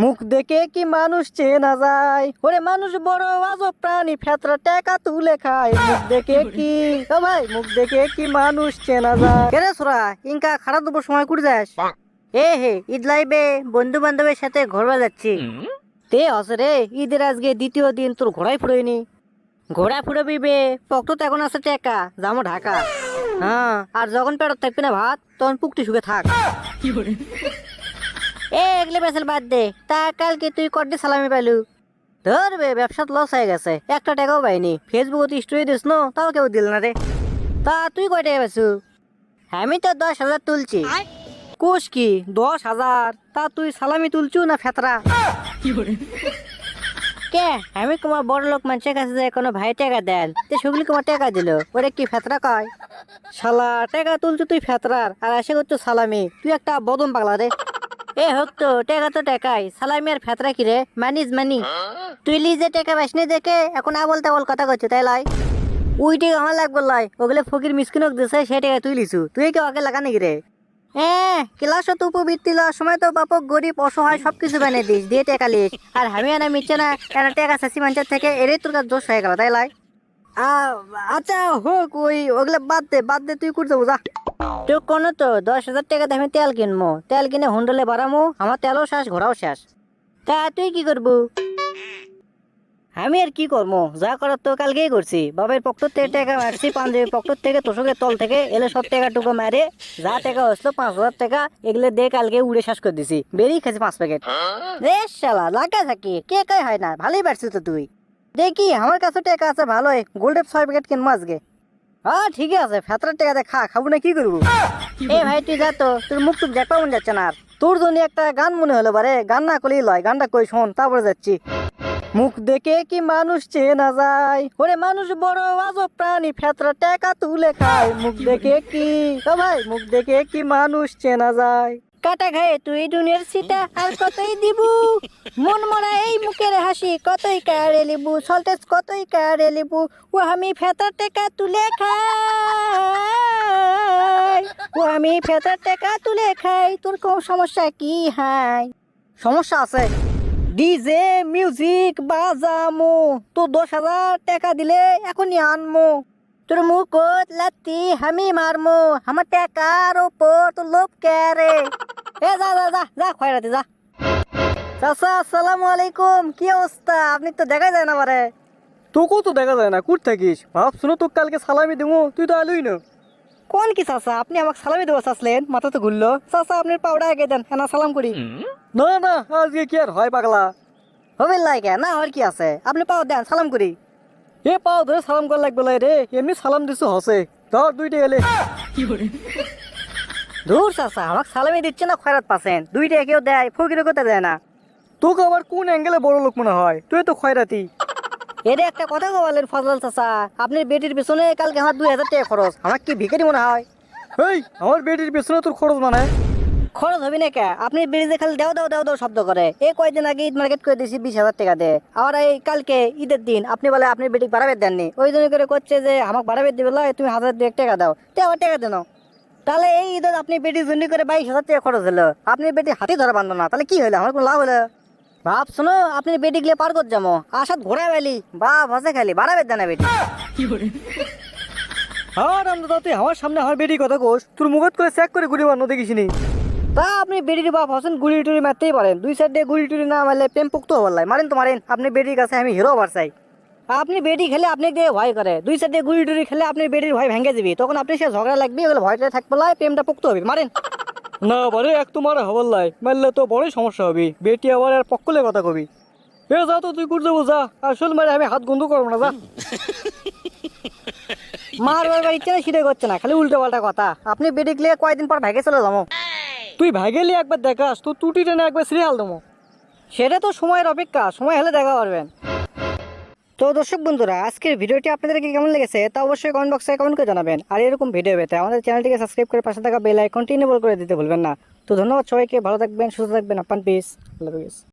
মুখ দেখে কি মানুষ চেনা যায়? ওরে মানুষ বড় আজব প্রাণী ফেতরা টাকা তুলে খায়। মুখ দেখে কি? ও ভাই মুখ দেখে কি মানুষ চেনা যায়? কেরে সোরা ইনকা খারাপ দুপুর সময় কুড়ি যাস? এ হে ঈদ লাইবে বন্ধু বান্ধবের সাথে ঘোরবা যাচ্ছি। তে হসে রে ঈদের আজকে দ্বিতীয় দিন তোর ঘোড়াই ফুরোয়নি। ঘোড়া ফুরবি বে তো এখন আছে টাকা যাব ঢাকা। হ্যাঁ আর যখন পেটত থাকবি না ভাত তখন পুকটি শুকে থাক। এ এগুলো বেসেল বাদ দে। তা কালকে তুই কটি সালামি পাইলু? ধরবে ব্যবসাত লস হয়ে গেছে। একটা টাকাও পাইনি। ফেসবুকে স্টোরি দিস নো তাও কেউ দিল না রে। তা তুই কয় টাকা পাইছু? আমি তো দশ হাজার তুলছি। কোষ কি দশ হাজার? তা তুই সালামি তুলছু না ফেতরা? কে? আমি তোমার বড় লোক মানুষের কাছে যে কোনো ভাই টাকা দেন তো সেগুলি তোমার টাকা দিল। ওরে কি ফেতরা কয়? শালা টাকা তুলছো তুই ফেতরার আর এসে করছ সালামি। তুই একটা বদম পাগলা রে। এ হোক তো টাকা তো টাকাই। সালামি আর ফেতরা কি রে। মানিস মানি তুই লিজে টাকা পাসনি দেখে এখন আবল তাবল কথা করছ তাই লাই। ওই টাকা আমার লাগবে লাই। ওগুলো ফকির মিসকিনক দিছে সেই টাকা তুই লিছু। তুই কি ওকে লাগা নাকি রে? হ্যাঁ ক্লাসত উপবৃত্তি লওয়ার সময় তো বাপক গরিব, অসহায় সবকিছু বানিয়ে দিস, দিয়ে টাকা লিস। আর আমি আনা মিচ্ছে না কেন টাকা চাষি মানুষের থেকে এরই তোর কাছে দোষ হয়ে গেল, তাই লাই। আচ্ছা হোক, ওই ওগুলো বাদ দে বাদ দে, তুই করতে যা। তুই কোনো তো, দশ হাজার টাকা দিয়ে আমি তেল কিনবো তেল কিনে হুন্ডলে বাড়ামো, আমার তেলও শেষ ঘোরাও শেষ। তা তুই কি করব? আমি আর কি করব যা করার তো কালকেই করছি। বাবার পকেট থেকে টাকা মারছি পাঞ্জাবি পকেট থেকে, তোষকের তল থেকে, এলে সব টাকা টুকু মারে। যা টাকা হসলো পাঁচ হাজার টাকা, এগুলো দিয়ে কালকে উড়ে শেষ করে দিছি। বেরিয়ে খেয়েছি পাঁচ প্যাকেট রে শালা লাগা থাকি কে? কে হয় না? ভালোই পারছিস তো তুই। দেখি, আমার কাছে টাকা আছে, ভালোই। গোল্ডের ছয় প্যাকেট কিনবো আজকে। হ্যাঁ ঠিকই আছে ফেতরার টাকা দিয়ে খা, খাব না, কি করব? এ ভাই, তুই যা তো, তোর মুখ টুক দেখা মনে যাচ্ছে না আর। তোর জন্য একটা গান মনে হলো বারে, গান না করলেই লয়, গানটা কই, শোন, তারপরে যাচ্ছি। মুখ দেখে কি মানুষ চেনা যায়? ওরে মানুষ বড় আজব প্রাণী ফেতরা টাকা তুলে খায়। মুখ দেখে কি ভাই, মুখ দেখে কি মানুষ চেনা যায়? কাটা খায় তুই দুনের সিটা আর কতই দিব? মন মরা এই মুখের হাসি কতই কারে লিবু? সল্টেজ কতই কারে লিবু? ও আমি ফেতার টাকা তুলে খাই। ও আমি ফেতার টাকা তুলে খাই। তোর কোন সমস্যা কি হাই? সমস্যা আছে। ডিজে মিউজিক বাজামো। তো দশ হাজার টাকা দিলে এখনই আনমো। তোর মুখত লাত্তি আমি মারমো আমার টাকার ওপর তোর লোভ ক্যারে এ যা যা যা যা খয়রাতে যা চাচা আসসালামু আলাইকুম কি অবস্থা আপনি তো দেখা যায় না বারে তোকেও তো দেখা যায় না কুট থাকিস ভাব শুনো তো কালকে সালামি দেবো তুই তো আলুই না কোন কি চাচা আপনি আমাকে সালামি দেবো চাচ্লেন মাথা তো ঘুরলো চাচা আপনার পাউডা আগে দেন হ্যাঁ সালাম করি না না আজকে কি আর হয় পাগলা হবে লাগে না আর কি আছে আপনি পাও দেন সালাম করি এ পাও ধরে সালাম করা লাগবে লাই রে। এমনি সালাম দিছো হসে। ধর দুইটা এলে। দূর চাচা আমাকে সালামি দিচ্ছে না খয়রাত পাচ্ছেন দুইটা কেউ দেয় ফকিরে করতে দেয় না। তোকে আবার কোন অ্যাঙ্গেলে বড় লোক মনে হয়? তুই তো খয়রাতি। এরে একটা কথা বলেন ফজল চাচা। আপনার বেটির পেছনে কালকে আমার দুই হাজার টাকা খরচ। আমার কি ভিখারি মনে হয়? এই আমার বেটির পেছনে তোর খরচ মানে? খরচ হবে না আপনি বেরিয়ে খালি দাও দাও দাও দাও শব্দ করে। এই কয়েকদিন আগে ঈদ মার্কেট করে দিয়েছি বিশ হাজার টাকা দিয়ে। আবার এই কালকে ঈদের দিন, আপনি বলে আপনি বেটিক বাড়াবে দেননি। ওই জন্য করে করছে যে আমাকে বাড়াবে দিবে তুমি হাজার দুয়েক টাকা দাও। তে আবার টাকা দেন। তাহলে এই ঈদের আপনি বেটি জন্য করে বাইশ হাজার টাকা খরচ হলো। আপনি বেটি হাতি ধরা বান্ধব না, তাহলে কি হলো? আমার কোনো লাভ হলো? বাপ শোনো, আপনি বেটি গিয়ে পার করতে যাব। আসাদ ঘোরা বেলি বাপ, হাসে খালি। বাড়াবে দেনা বেটি আর আমরা তুই আমার সামনে আমার বেটি কথা কোস। তোর মুখত করে চেক করে ঘুরি বানো দেখিস নি তা আপনি বেটির বাপ হসেন গুড়ি টুড়ি মারতেই পারেন। দুই সাইড গুড়ি টুড়ি না মারলে প্রেম পুক্ত হবার লাই। মারেন তো মারেন আপনি বেটির কাছে আমি হিরো চাই। আপনি বেটি খেলে আপনি দিয়ে ভয় করে। দুই সাইড গুড়ি টুড়ি খেলে আপনি বেটির ভয় ভেঙে দিবি। তখন আপনি সে ঝগড়া লাগবে ওগুলো ভয়টা থাকবে লাই প্রেমটা পুক্ত হবে। মারেন। না বারে এক তোমার হবার লাই। মারলে তো বড়ই সমস্যা হবে। বেটি আবার আর পক্কলে কথা কবি। এ যা তো তুই করতে যা। আসল মারে আমি হাত গন্ধ করব না যা। মার বাবার ইচ্ছা সেটা করছে না। খালি উল্টো পাল্টা কথা। আপনি বেটি গেলে কয়েকদিন পর ভাগে চলে যাব। তুই ভাগেলি একবার দেখাস তো টুটি টেনে একবার সিরিয়াল দেবো। সেটা তো সময়ের অপেক্ষা, সময় হলে দেখা পারবেন। তো দর্শক বন্ধুরা, আজকের ভিডিওটি আপনাদেরকে কেমন লেগেছে তা অবশ্যই কমেন্ট বক্সে কমেন্ট করে জানাবেন। আর এরকম ভিডিও পেতে আমাদের চ্যানেলটিকে সাবস্ক্রাইব করে পাশে থাকা বেল আইকনটি এনেবল করে দিতে ভুলবেন না। তো ধন্যবাদ সবাইকে, ভালো থাকবেন, সুস্থ থাকবেন আপান পিস আল্লাহ হাফিজ